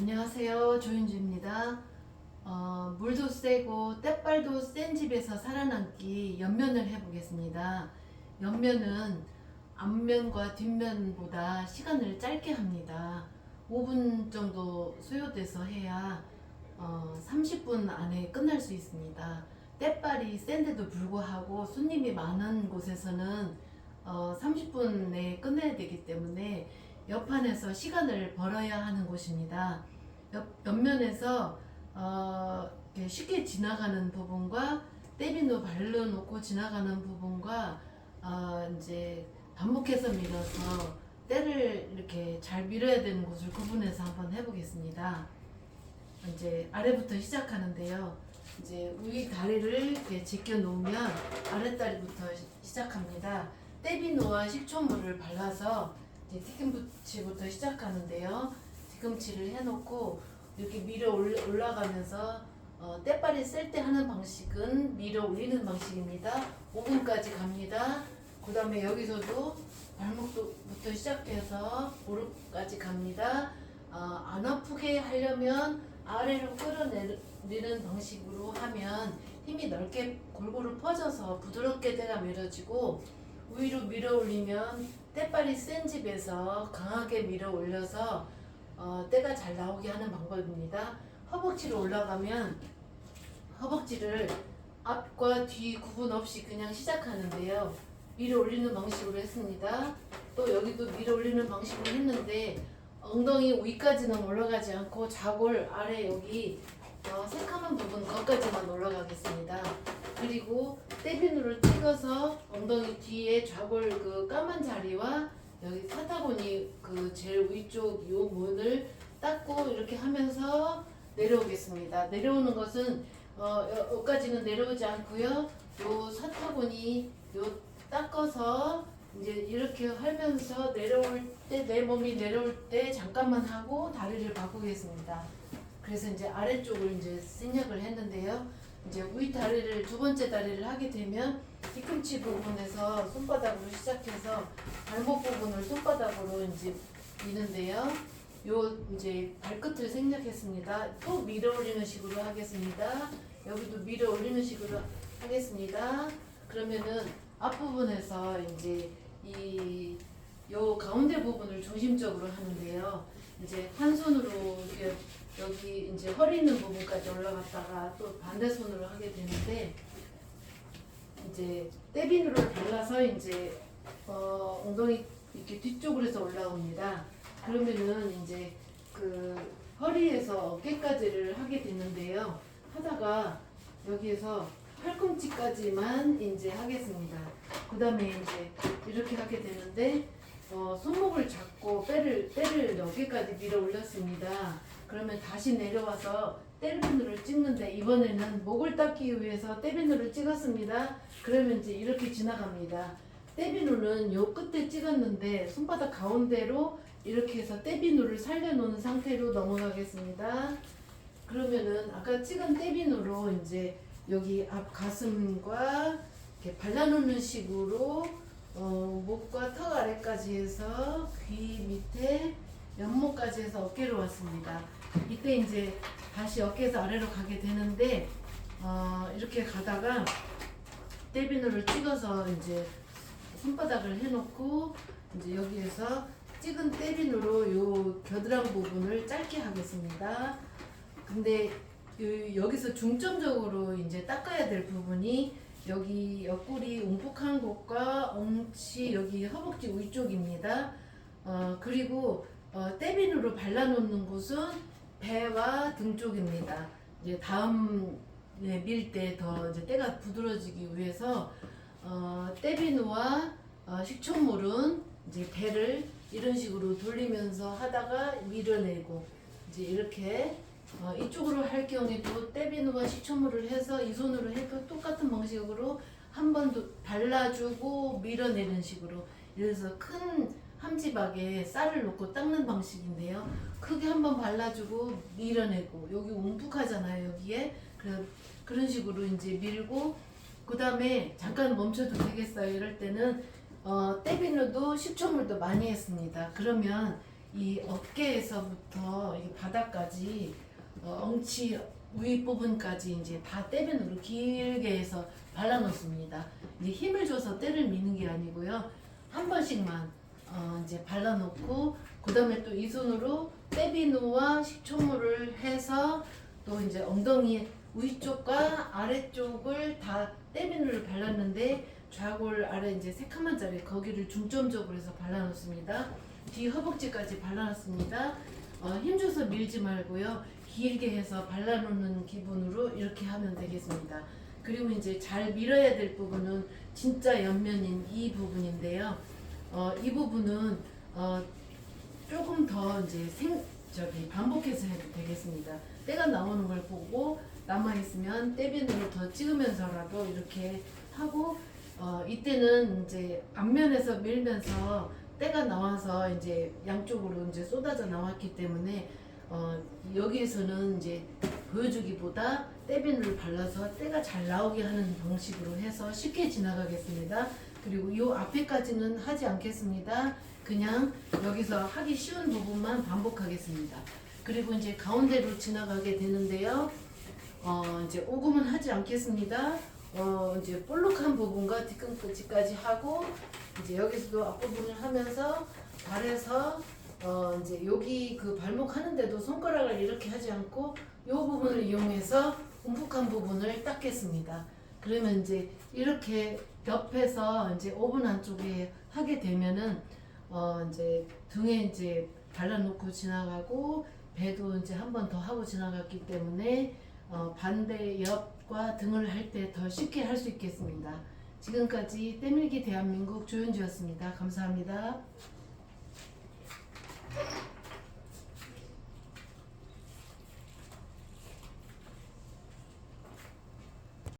안녕하세요. 조윤주입니다. 어, 물도 세고 때빨도 센 집에서 살아남기 옆면을 해보겠습니다. 옆면은 앞면과 뒷면보다 시간을 짧게 합니다. 5분 정도 소요돼서 해야 어, 30분 안에 끝날 수 있습니다. 때빨이 센데도 불구하고 손님이 많은 곳에서는 어, 30분 내에 끝내야 되기 때문에 옆판에서 시간을 벌어야 하는 곳입니다. 옆, 옆면에서 어, 쉽게 지나가는 부분과 떼비노 발라놓고 지나가는 부분과 어, 이제 반복해서 밀어서 때를 이렇게 잘 밀어야 되는 곳을 구분해서 한번 해보겠습니다. 이제 아래부터 시작하는데요. 이제 위 다리를 이렇게 제껴 놓으면 아래 다리부터 시- 시작합니다. 떼비노와 식초물을 발라서 이제 뒤꿈치부터 시작하는데요. 뒤꿈치를 해놓고 이렇게 밀어 올라- 올라가면서 어, 때빨이 셀때 하는 방식은 밀어 올리는 방식입니다. 5분까지 갑니다. 그 다음에 여기서도 발목부터 시작해서 무릎까지 갑니다. 어, 안 아프게 하려면 아래로 끌어내리는 방식으로 하면 힘이 넓게 골고루 퍼져서 부드럽게 때가 밀어지고 위로 밀어 올리면 때빨이 센 집에서 강하게 밀어 올려서 어, 때가 잘 나오게 하는 방법입니다. 허벅지로 올라가면 허벅지를 앞과 뒤 구분 없이 그냥 시작하는데요. 밀어 올리는 방식으로 했습니다. 또 여기도 밀어 올리는 방식으로 했는데 엉덩이 위까지는 올라가지 않고 좌골 아래 여기 어, 새카만 부분 거기까지만 올라가겠습니다. 그리고 떼비누를 찍어서 엉덩이 뒤에 좌골 그 까만 자리와 여기 사타구니 그 제일 위쪽 요 문을 닦고 이렇게 하면서 내려오겠습니다. 내려오는 것은 어, 여- 여기까지는 내려오지 않고요. 요 사타구니 요 닦아서 이제 이렇게 하면서 내려올 때 내 몸이 내려올 때 잠깐만 하고 다리를 바꾸겠습니다. 그래서 이제 아래쪽을 이제 생략을 했는데요. 이제 위 다리를 두 번째 다리를 하게 되면 뒤꿈치 부분에서 손바닥으로 시작해서 발목 부분을 손바닥으로 이제 미는데요. 요 이제 발끝을 생략했습니다. 또 밀어 올리는 식으로 하겠습니다. 여기도 밀어 올리는 식으로 하겠습니다. 그러면은 앞부분에서 이제 이 요 가운데 부분을 중심적으로 하는데요. 이제 한 손으로 여기 이제 허리 있는 부분까지 올라갔다가 또 반대 손으로 하게 되는데 이제 떼비누를 발라서 이제 어, 엉덩이 이렇게 뒤쪽으로 해서 올라옵니다. 그러면은 이제 그 허리에서 어깨까지를 하게 되는데요. 하다가 여기에서 팔꿈치까지만 이제 하겠습니다. 그 다음에 이제 이렇게 하게 되는데 어, 손목을 잡고 빼를 빼를 여기까지 밀어 올렸습니다. 그러면 다시 내려와서 떼비누를 찍는데 이번에는 목을 닦기 위해서 떼비누를 찍었습니다. 그러면 이제 이렇게 지나갑니다. 떼비누는 요 끝에 찍었는데 손바닥 가운데로 이렇게 해서 떼비누를 살려놓은 상태로 넘어가겠습니다. 그러면은 아까 찍은 떼비누로 이제 여기 앞 가슴과 이렇게 발라놓는 식으로 어, 목과 턱 아래까지 해서 귀 밑에 해서 어깨로 왔습니다. 이때 이제 다시 어깨에서 아래로 가게 되는데 어, 이렇게 가다가 떼비누를 찍어서 이제 손바닥을 해놓고 이제 여기에서 찍은 떼비누로 요 겨드랑 부분을 짧게 하겠습니다. 근데 요- 여기서 중점적으로 이제 닦아야 될 부분이 여기 옆구리 움푹한 곳과 엉치 여기 허벅지 위쪽입니다. 어, 그리고 어, 떼비누로 발라놓는 곳은 배와 등 쪽입니다. 이제 다음 밀때 더 이제 때가 부드러지기 위해서 어, 떼비누와 어, 식초물은 이제 배를 이런 식으로 돌리면서 하다가 밀어내고 이제 이렇게 어, 이쪽으로 할 경우에도 떼비누와 식초물을 해서 이 손으로 해도 똑같은 방식으로 한번더 발라주고 밀어내는 식으로 그래서 큰 함지박에 쌀을 넣고 닦는 방식인데요. 크게 한번 발라주고 밀어내고 여기 움푹하잖아요 여기에 그래 그런 식으로 이제 밀고 그 다음에 잠깐 멈춰도 되겠어요 이럴 때는 어, 떼비누도 식초물도 많이 했습니다. 그러면 이 어깨에서부터 이 바닥까지 어, 엉치 위 부분까지 이제 다 떼변으로 길게 해서 발라놓습니다. 이제 힘을 줘서 때를 미는 게 아니고요. 한 번씩만 어, 이제 발라놓고 그 다음에 또 이 손으로 떼비누와 식초물을 해서 또 이제 엉덩이 위쪽과 아래쪽을 다 떼비누를 발랐는데 좌골 아래 이제 새카만 자리 거기를 중점적으로 해서 발라놓습니다. 뒤 허벅지까지 발라놨습니다. 어, 힘줘서 밀지 말고요. 길게 해서 발라놓는 기분으로 이렇게 하면 되겠습니다. 그리고 이제 잘 밀어야 될 부분은 진짜 옆면인 이 부분인데요. 어, 이 부분은 어, 조금 더 이제 생 저기 반복해서 해도 되겠습니다. 때가 나오는 걸 보고 남아 있으면 때비누로 더 찍으면서라도 이렇게 하고 어, 이때는 이제 앞면에서 밀면서 때가 나와서 이제 양쪽으로 이제 쏟아져 나왔기 때문에 어, 여기에서는 이제 보여주기보다 때비누를 발라서 때가 잘 나오게 하는 방식으로 해서 쉽게 지나가겠습니다. 그리고 이 앞에까지는 하지 않겠습니다. 그냥 여기서 하기 쉬운 부분만 반복하겠습니다. 그리고 이제 가운데로 지나가게 되는데요. 어, 이제 오금은 하지 않겠습니다. 어, 이제 볼록한 부분과 뒤꿈치까지 하고 이제 여기서도 앞부분을 하면서 발에서 어, 이제 여기 그 발목 하는데도 손가락을 이렇게 하지 않고 이 부분을 이용해서 움푹한 부분을 닦겠습니다. 그러면 이제 이렇게 옆에서 이제 오븐 안쪽에 하게 되면은 어 이제 등에 이제 발라놓고 지나가고 배도 이제 한 번 더 하고 지나갔기 때문에 어 반대 옆과 등을 할 때 더 쉽게 할 수 있겠습니다. 지금까지 때밀기 대한민국 조윤주였습니다. 감사합니다.